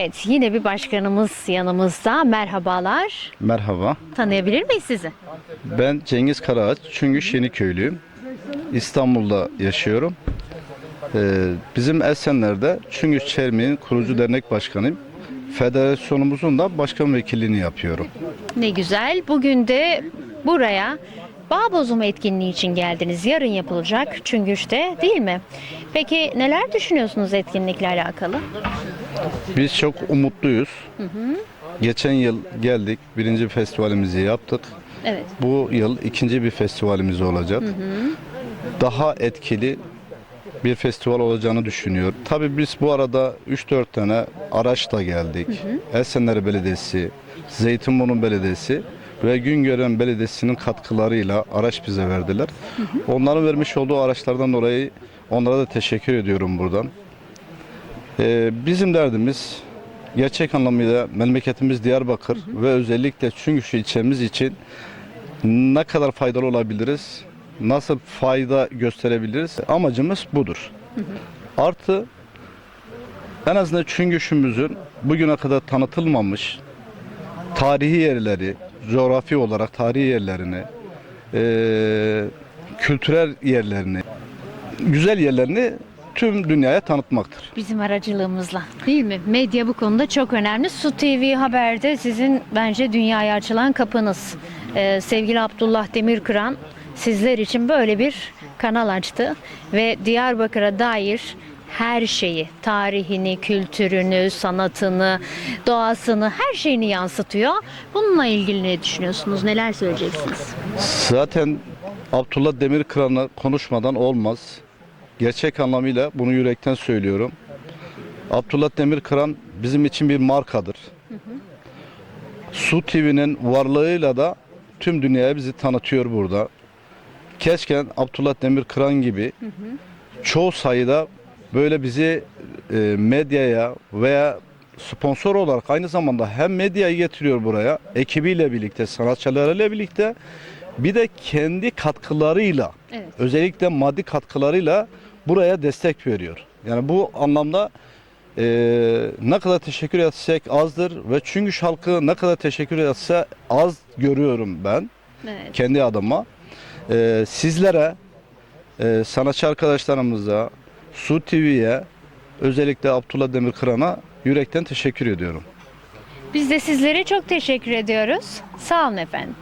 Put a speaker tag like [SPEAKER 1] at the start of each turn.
[SPEAKER 1] Evet, yine bir başkanımız yanımızda. Merhabalar.
[SPEAKER 2] Merhaba.
[SPEAKER 1] Tanıyabilir miyiz sizi?
[SPEAKER 2] Ben Cengiz Karaağaç. Çüngüş Yeniköylüyüm. İstanbul'da yaşıyorum. Ee, bizim Esenler'de Çüngüş Çermi'nin kurucu dernek başkanıyım. Federasyonumuzun da başkan vekilliğini yapıyorum.
[SPEAKER 1] Ne güzel. Bugün de buraya bağ bozumu etkinliği için geldiniz. Yarın yapılacak Çüngüş'te değil mi? Peki neler düşünüyorsunuz etkinlikle alakalı?
[SPEAKER 2] Biz çok umutluyuz. Geçen yıl geldik, birinci festivalimizi yaptık.
[SPEAKER 1] Evet.
[SPEAKER 2] Bu yıl ikinci bir festivalimiz olacak. Daha etkili bir festival olacağını düşünüyorum. Tabii biz bu arada 3-4 tane araçla geldik. Esenler Belediyesi, Zeytinburnu Belediyesi ve Güngören Belediyesi'nin katkılarıyla araç bize verdiler. Onların vermiş olduğu araçlardan dolayı onlara da teşekkür ediyorum buradan. Ee, bizim derdimiz gerçek anlamıyla memleketimiz Diyarbakır ve özellikle Çüngüş ilçemiz için ne kadar faydalı olabiliriz, nasıl fayda gösterebiliriz? Amacımız budur. Artı en azından Çüngüş'ümüzün bugüne kadar tanıtılmamış tarihi yerleri, coğrafi olarak tarihi yerlerini, eee, kültürel yerlerini, güzel yerlerini tüm dünyaya tanıtmaktır.
[SPEAKER 1] Bizim aracılığımızla değil mi? Medya bu konuda çok önemli. Su TV Haber'de sizin bence dünyaya açılan kapınız. Ee, sevgili Abdullah Demirkıran sizler için böyle bir kanal açtı ve Diyarbakır'a dair her şeyi, tarihini, kültürünü, sanatını, doğasını, her şeyini yansıtıyor. Bununla ilgili ne düşünüyorsunuz? Neler söyleyeceksiniz?
[SPEAKER 2] Zaten Abdullah Demirkıran'ı konuşmadan olmaz. Gerçek anlamıyla bunu yürekten söylüyorum. Abdullah Demirkıran bizim için bir markadır. Su TV'nin varlığıyla da tüm dünyaya bizi tanıtıyor burada. Keşke Abdullah Demirkıran gibi çoğu sayıda böyle bizi e, medyaya veya sponsor olarak aynı zamanda hem medyayı getiriyor buraya ekibiyle birlikte sanatçılarıyla birlikte bir de kendi katkılarıyla
[SPEAKER 1] Evet.
[SPEAKER 2] özellikle maddi katkılarıyla buraya destek veriyor. Yani bu anlamda e, ne kadar teşekkür etsek azdır ve çünkü halkı ne kadar teşekkür etse az görüyorum ben
[SPEAKER 1] Evet.
[SPEAKER 2] kendi adıma. E, sizlere, e, sanatçı arkadaşlarımıza, Su TV'ye, özellikle Abdullah Demirkıran'a yürekten teşekkür ediyorum.
[SPEAKER 1] Biz de sizlere çok teşekkür ediyoruz. Sağ olun efendim.